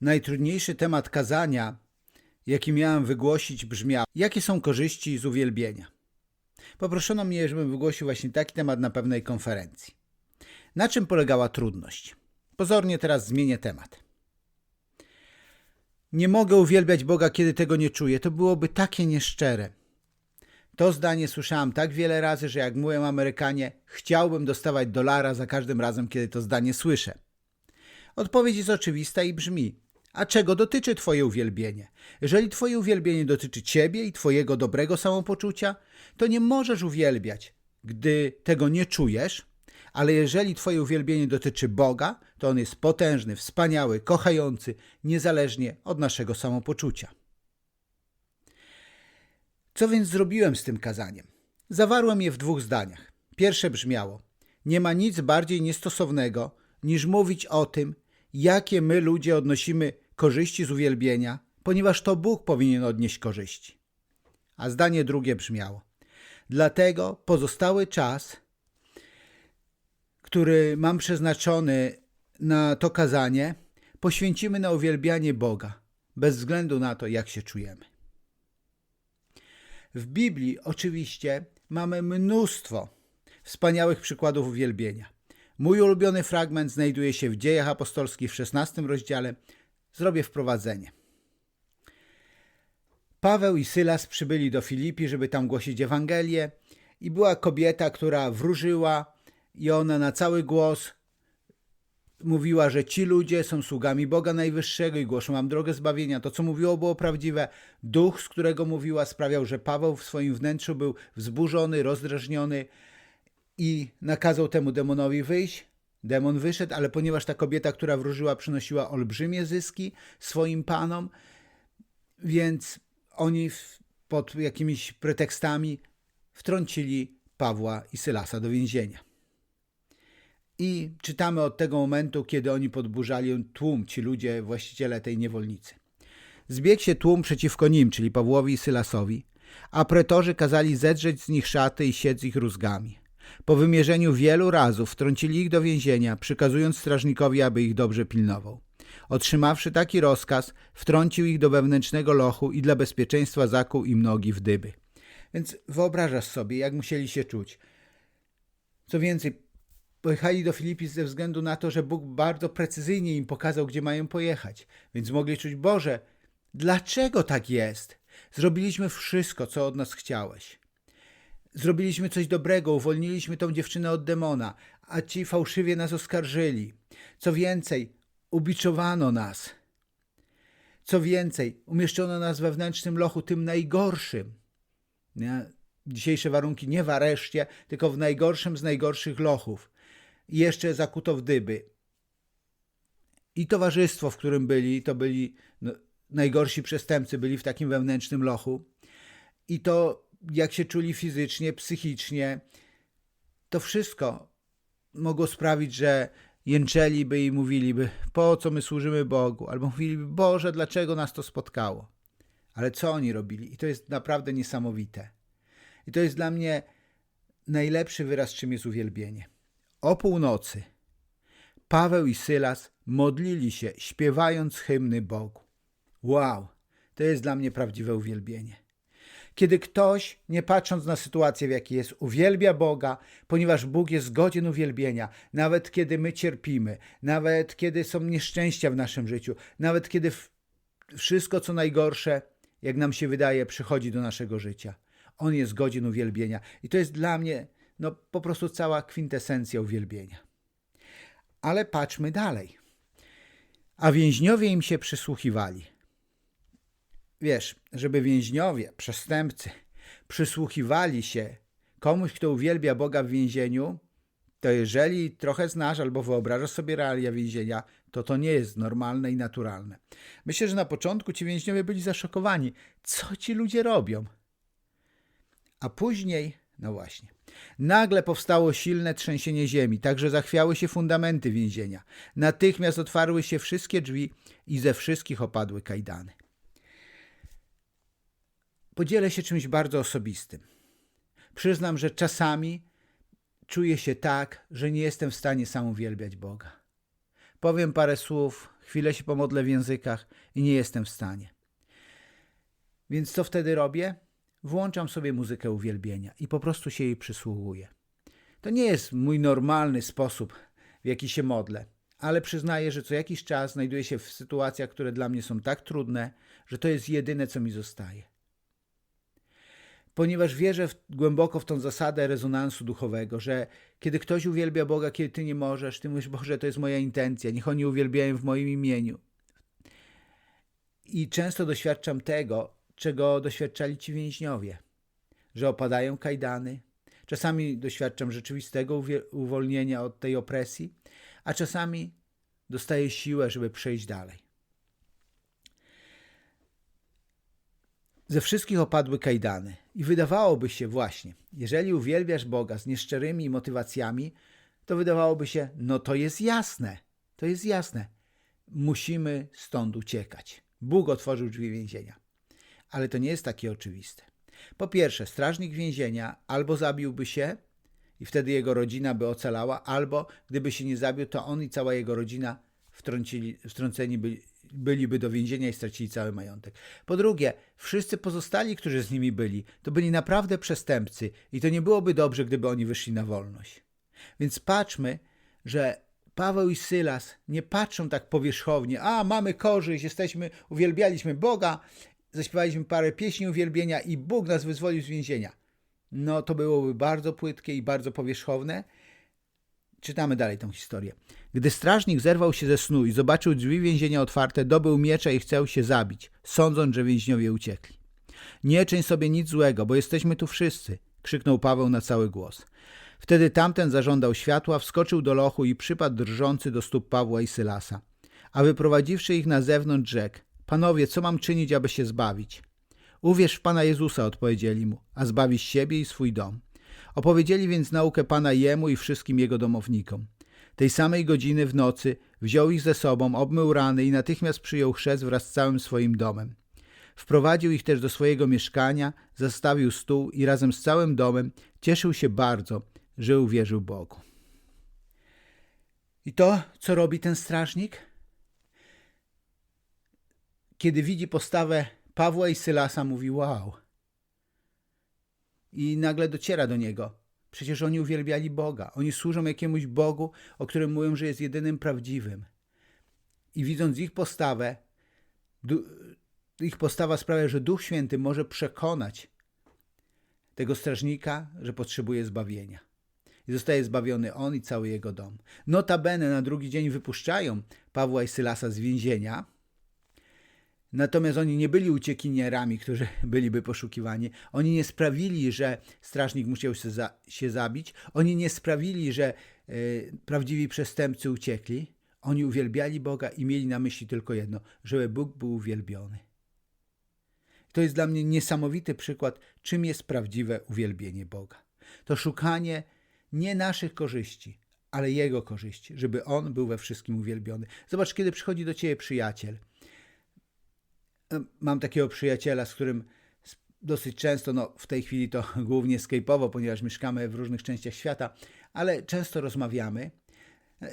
Najtrudniejszy temat kazania, jaki miałem wygłosić, brzmiał: Jakie są korzyści z uwielbienia? Poproszono mnie, żebym wygłosił właśnie taki temat na pewnej konferencji. Na czym polegała trudność? Pozornie teraz zmienię temat. Nie mogę uwielbiać Boga, kiedy tego nie czuję. To byłoby takie nieszczere. To zdanie słyszałem tak wiele razy, że jak mówią Amerykanie, chciałbym dostawać dolara za każdym razem, kiedy to zdanie słyszę. Odpowiedź jest oczywista i brzmi: A czego dotyczy Twoje uwielbienie? Jeżeli Twoje uwielbienie dotyczy Ciebie i Twojego dobrego samopoczucia, to nie możesz uwielbiać, gdy tego nie czujesz, ale jeżeli Twoje uwielbienie dotyczy Boga, to On jest potężny, wspaniały, kochający, niezależnie od naszego samopoczucia. Co więc zrobiłem z tym kazaniem? Zawarłem je w dwóch zdaniach. Pierwsze brzmiało: Nie ma nic bardziej niestosownego niż mówić o tym, jakie my ludzie odnosimy korzyści z uwielbienia, ponieważ to Bóg powinien odnieść korzyści. A zdanie drugie brzmiało: Dlatego pozostały czas, który mam przeznaczony na to kazanie, poświęcimy na uwielbianie Boga, bez względu na to, jak się czujemy. W Biblii oczywiście mamy mnóstwo wspaniałych przykładów uwielbienia. Mój ulubiony fragment znajduje się w Dziejach Apostolskich w 16 rozdziale. Zrobię wprowadzenie. Paweł i Sylas przybyli do Filipi, żeby tam głosić Ewangelię i była kobieta, która wróżyła i ona na cały głos mówiła, że ci ludzie są sługami Boga Najwyższego i głoszą nam drogę zbawienia. To, co mówiło, było prawdziwe. Duch, z którego mówiła, sprawiał, że Paweł w swoim wnętrzu był wzburzony, rozdrażniony i nakazał temu demonowi wyjść. Demon wyszedł, ale ponieważ ta kobieta, która wróżyła, przynosiła olbrzymie zyski swoim panom, więc oni w, pod jakimiś pretekstami wtrącili Pawła i Sylasa do więzienia. I czytamy od tego momentu, kiedy oni podburzali tłum, ci ludzie, właściciele tej niewolnicy. Zbiegł się tłum przeciwko nim, czyli Pawłowi i Sylasowi, a pretorzy kazali zedrzeć z nich szaty i siec ich rózgami. Po wymierzeniu wielu razów wtrącili ich do więzienia, przykazując strażnikowi, aby ich dobrze pilnował. Otrzymawszy taki rozkaz, wtrącił ich do wewnętrznego lochu i dla bezpieczeństwa zakuł im nogi w dyby. Więc wyobrażasz sobie, jak musieli się czuć. Co więcej, pojechali do Filipii ze względu na to, że Bóg bardzo precyzyjnie im pokazał, gdzie mają pojechać. Więc mogli czuć, Boże, dlaczego tak jest? Zrobiliśmy wszystko, co od nas chciałeś. Zrobiliśmy coś dobrego, uwolniliśmy tą dziewczynę od demona, a ci fałszywie nas oskarżyli. Co więcej, ubiczowano nas. Co więcej, umieszczono nas w wewnętrznym lochu, tym najgorszym. Nie? Dzisiejsze warunki nie w areszcie, tylko w najgorszym z najgorszych lochów. I jeszcze zakuto w dyby. I towarzystwo, w którym byli, to byli no, najgorsi przestępcy, byli w takim wewnętrznym lochu. I to, jak się czuli fizycznie, psychicznie, to wszystko mogło sprawić, że jęczeliby i mówiliby, po co my służymy Bogu, albo mówiliby, Boże, dlaczego nas to spotkało. Ale co oni robili? I to jest naprawdę niesamowite. I to jest dla mnie najlepszy wyraz, czym jest uwielbienie. O północy Paweł i Sylas modlili się, śpiewając hymny Bogu. Wow, to jest dla mnie prawdziwe uwielbienie. Kiedy ktoś, nie patrząc na sytuację, w jakiej jest, uwielbia Boga, ponieważ Bóg jest godzien uwielbienia, nawet kiedy my cierpimy, nawet kiedy są nieszczęścia w naszym życiu, nawet kiedy wszystko, co najgorsze, jak nam się wydaje, przychodzi do naszego życia. On jest godzien uwielbienia. I to jest dla mnie no, po prostu cała kwintesencja uwielbienia. Ale patrzmy dalej. A więźniowie im się przysłuchiwali. Wiesz, żeby więźniowie, przestępcy, przysłuchiwali się komuś, kto uwielbia Boga w więzieniu, to jeżeli trochę znasz albo wyobrażasz sobie realia więzienia, to to nie jest normalne i naturalne. Myślę, że na początku ci więźniowie byli zaszokowani. Co ci ludzie robią? A później, no właśnie, nagle powstało silne trzęsienie ziemi, także zachwiały się fundamenty więzienia. Natychmiast otwarły się wszystkie drzwi i ze wszystkich opadły kajdany. Podzielę się czymś bardzo osobistym. Przyznam, że czasami czuję się tak, że nie jestem w stanie sam uwielbiać Boga. powiem parę słów, chwilę się pomodlę w językach i nie jestem w stanie. Więc co wtedy robię? Włączam sobie muzykę uwielbienia i po prostu się jej przysłuchuję. To nie jest mój normalny sposób, w jaki się modlę, ale przyznaję, że co jakiś czas znajduję się w sytuacjach, które dla mnie są tak trudne, że to jest jedyne, co mi zostaje. Ponieważ wierzę w, głęboko w tą zasadę rezonansu duchowego, że kiedy ktoś uwielbia Boga, kiedy ty nie możesz, ty mówisz, Boże, to jest moja intencja, niech oni uwielbiają w moim imieniu. I często doświadczam tego, czego doświadczali ci więźniowie, że opadają kajdany. Czasami doświadczam rzeczywistego uwolnienia od tej opresji, a czasami dostaję siłę, żeby przejść dalej. Ze wszystkich opadły kajdany i wydawałoby się właśnie, jeżeli uwielbiasz Boga z nieszczerymi motywacjami, to wydawałoby się, no to jest jasne, to jest jasne. Musimy stąd uciekać. Bóg otworzył drzwi więzienia. Ale to nie jest takie oczywiste. Po pierwsze, strażnik więzienia albo zabiłby się i wtedy jego rodzina by ocalała, albo gdyby się nie zabił, to on i cała jego rodzina wtrącili, wtrąceni by, byliby do więzienia i stracili cały majątek. Po drugie, wszyscy pozostali, którzy z nimi byli, to byli naprawdę przestępcy i to nie byłoby dobrze, gdyby oni wyszli na wolność. Więc patrzmy, że Paweł i Sylas nie patrzą tak powierzchownie, a mamy korzyść, jesteśmy, uwielbialiśmy Boga, zaśpiewaliśmy parę pieśni uwielbienia i Bóg nas wyzwolił z więzienia. No to byłoby bardzo płytkie i bardzo powierzchowne. Czytamy dalej tą historię. Gdy strażnik zerwał się ze snu i zobaczył drzwi więzienia otwarte, dobył miecza i chciał się zabić, sądząc, że więźniowie uciekli. Nie czyń sobie nic złego, bo jesteśmy tu wszyscy, krzyknął Paweł na cały głos. Wtedy tamten zażądał światła, wskoczył do lochu i przypadł drżący do stóp Pawła i Sylasa. A wyprowadziwszy ich na zewnątrz rzekł, panowie, co mam czynić, aby się zbawić? Uwierz w Pana Jezusa, odpowiedzieli mu, a zbawisz siebie i swój dom. Opowiedzieli więc naukę Pana jemu i wszystkim jego domownikom. Tej samej godziny w nocy wziął ich ze sobą, obmył rany i natychmiast przyjął chrzest wraz z całym swoim domem. Wprowadził ich też do swojego mieszkania, zastawił stół i razem z całym domem cieszył się bardzo, że uwierzył Bogu. I to, co robi ten strażnik? Kiedy widzi postawę Pawła i Sylasa, mówi: Wow. I nagle dociera do niego. Przecież oni uwielbiali Boga. Oni służą jakiemuś Bogu, o którym mówią, że jest jedynym prawdziwym. I widząc ich postawę, ich postawa sprawia, że Duch Święty może przekonać tego strażnika, że potrzebuje zbawienia. I zostaje zbawiony on i cały jego dom. Notabene na drugi dzień wypuszczają Pawła i Sylasa z więzienia, Natomiast oni nie byli uciekinierami, którzy byliby poszukiwani. Oni nie sprawili, że strażnik musiał się, za, się zabić. Oni nie sprawili, że y, prawdziwi przestępcy uciekli. Oni uwielbiali Boga i mieli na myśli tylko jedno, żeby Bóg był uwielbiony. To jest dla mnie niesamowity przykład, czym jest prawdziwe uwielbienie Boga. To szukanie nie naszych korzyści, ale Jego korzyści, żeby On był we wszystkim uwielbiony. Zobacz, kiedy przychodzi do Ciebie przyjaciel – Mam takiego przyjaciela, z którym dosyć często, no w tej chwili to głównie skype'owo, ponieważ mieszkamy w różnych częściach świata, ale często rozmawiamy.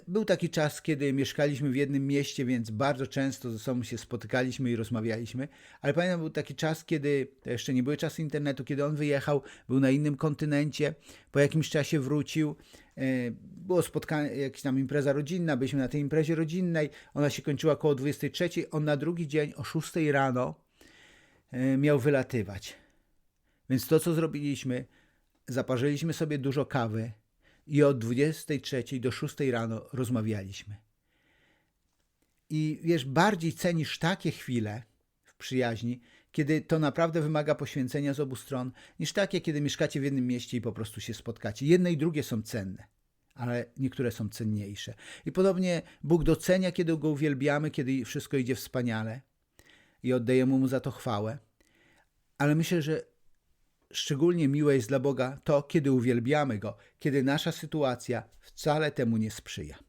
Był taki czas, kiedy mieszkaliśmy w jednym mieście, więc bardzo często ze sobą się spotykaliśmy i rozmawialiśmy, ale pamiętam, był taki czas, kiedy to jeszcze nie były czasy internetu, kiedy on wyjechał, był na innym kontynencie, po jakimś czasie wrócił, e, było spotkanie, jakaś tam impreza rodzinna, byliśmy na tej imprezie rodzinnej, ona się kończyła około 23, on na drugi dzień o 6 rano e, miał wylatywać. Więc to, co zrobiliśmy, zaparzyliśmy sobie dużo kawy, i od 23 do 6 rano rozmawialiśmy. I wiesz, bardziej cenisz takie chwile w przyjaźni, kiedy to naprawdę wymaga poświęcenia z obu stron, niż takie, kiedy mieszkacie w jednym mieście i po prostu się spotkacie. Jedne i drugie są cenne, ale niektóre są cenniejsze. I podobnie Bóg docenia, kiedy go uwielbiamy, kiedy wszystko idzie wspaniale i oddajemy mu za to chwałę. Ale myślę, że Szczególnie miłe jest dla Boga to, kiedy uwielbiamy Go, kiedy nasza sytuacja wcale temu nie sprzyja.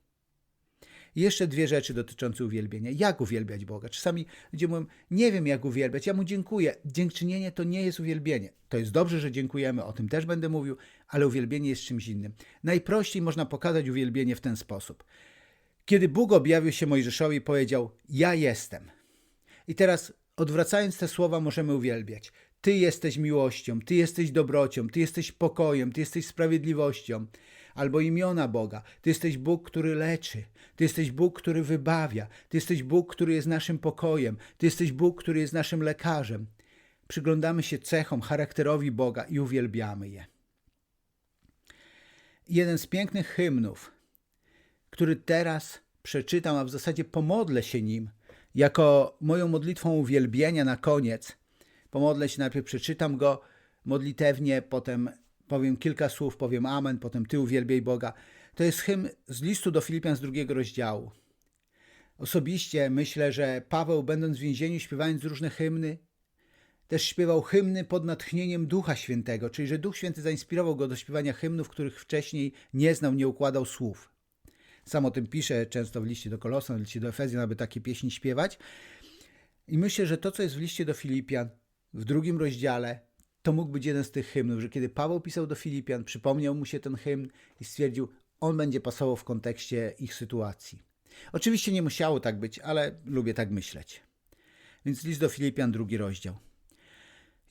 Jeszcze dwie rzeczy dotyczące uwielbienia. Jak uwielbiać Boga? Czasami ludzie mówią, nie wiem jak uwielbiać, ja Mu dziękuję. Dziękczynienie to nie jest uwielbienie. To jest dobrze, że dziękujemy, o tym też będę mówił, ale uwielbienie jest czymś innym. Najprościej można pokazać uwielbienie w ten sposób. Kiedy Bóg objawił się Mojżeszowi, powiedział: Ja jestem. I teraz, odwracając te słowa, możemy uwielbiać. Ty jesteś miłością, Ty jesteś dobrocią, Ty jesteś pokojem, Ty jesteś sprawiedliwością. Albo imiona Boga. Ty jesteś Bóg, który leczy. Ty jesteś Bóg, który wybawia. Ty jesteś Bóg, który jest naszym pokojem. Ty jesteś Bóg, który jest naszym lekarzem. Przyglądamy się cechom, charakterowi Boga i uwielbiamy je. Jeden z pięknych hymnów, który teraz przeczytam, a w zasadzie pomodlę się nim, jako moją modlitwą uwielbienia na koniec. Pomodlę się, najpierw przeczytam go modlitewnie, potem powiem kilka słów, powiem amen, potem ty uwielbiaj Boga. To jest hymn z listu do Filipian z drugiego rozdziału. Osobiście myślę, że Paweł, będąc w więzieniu, śpiewając różne hymny, też śpiewał hymny pod natchnieniem Ducha Świętego, czyli że Duch Święty zainspirował go do śpiewania hymnów, których wcześniej nie znał, nie układał słów. Sam o tym pisze często w liście do Kolosan, w liście do Efezjan, aby takie pieśni śpiewać. I myślę, że to, co jest w liście do Filipian, w drugim rozdziale, to mógł być jeden z tych hymnów, że kiedy Paweł pisał do Filipian, przypomniał mu się ten hymn i stwierdził, on będzie pasował w kontekście ich sytuacji. Oczywiście nie musiało tak być, ale lubię tak myśleć. Więc list do Filipian, drugi rozdział.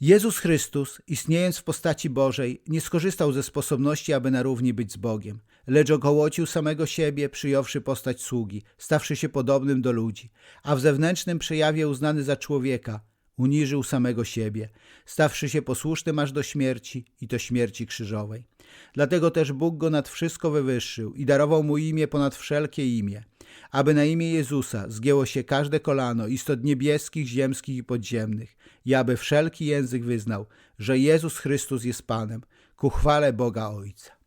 Jezus Chrystus, istniejąc w postaci Bożej, nie skorzystał ze sposobności, aby na równi być z Bogiem, lecz ogołocił samego siebie, przyjąwszy postać sługi, stawszy się podobnym do ludzi, a w zewnętrznym przejawie uznany za człowieka, uniżył samego siebie, stawszy się posłusznym aż do śmierci i to śmierci krzyżowej. Dlatego też Bóg go nad wszystko wywyższył i darował mu imię ponad wszelkie imię, aby na imię Jezusa zgięło się każde kolano istot niebieskich, ziemskich i podziemnych i aby wszelki język wyznał, że Jezus Chrystus jest Panem, ku chwale Boga Ojca.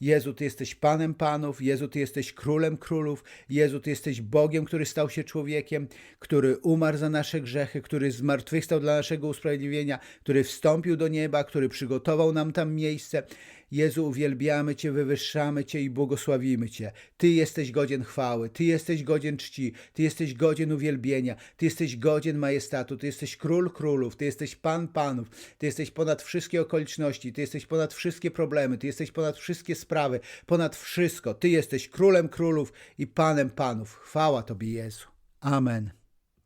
Jezu, Ty jesteś Panem Panów, Jezu, Ty jesteś Królem Królów, Jezu, Ty jesteś Bogiem, który stał się człowiekiem, który umarł za nasze grzechy, który zmartwychwstał dla naszego usprawiedliwienia, który wstąpił do nieba, który przygotował nam tam miejsce. Jezu, uwielbiamy Cię, wywyższamy Cię i błogosławimy Cię. Ty jesteś godzien chwały, Ty jesteś godzien czci, Ty jesteś godzien uwielbienia, Ty jesteś godzien majestatu, Ty jesteś Król Królów, Ty jesteś Pan Panów, Ty jesteś ponad wszystkie okoliczności, Ty jesteś ponad wszystkie problemy, Ty jesteś ponad wszystkie sprawy, ponad wszystko. Ty jesteś Królem Królów i Panem Panów. Chwała Tobie, Jezu. Amen.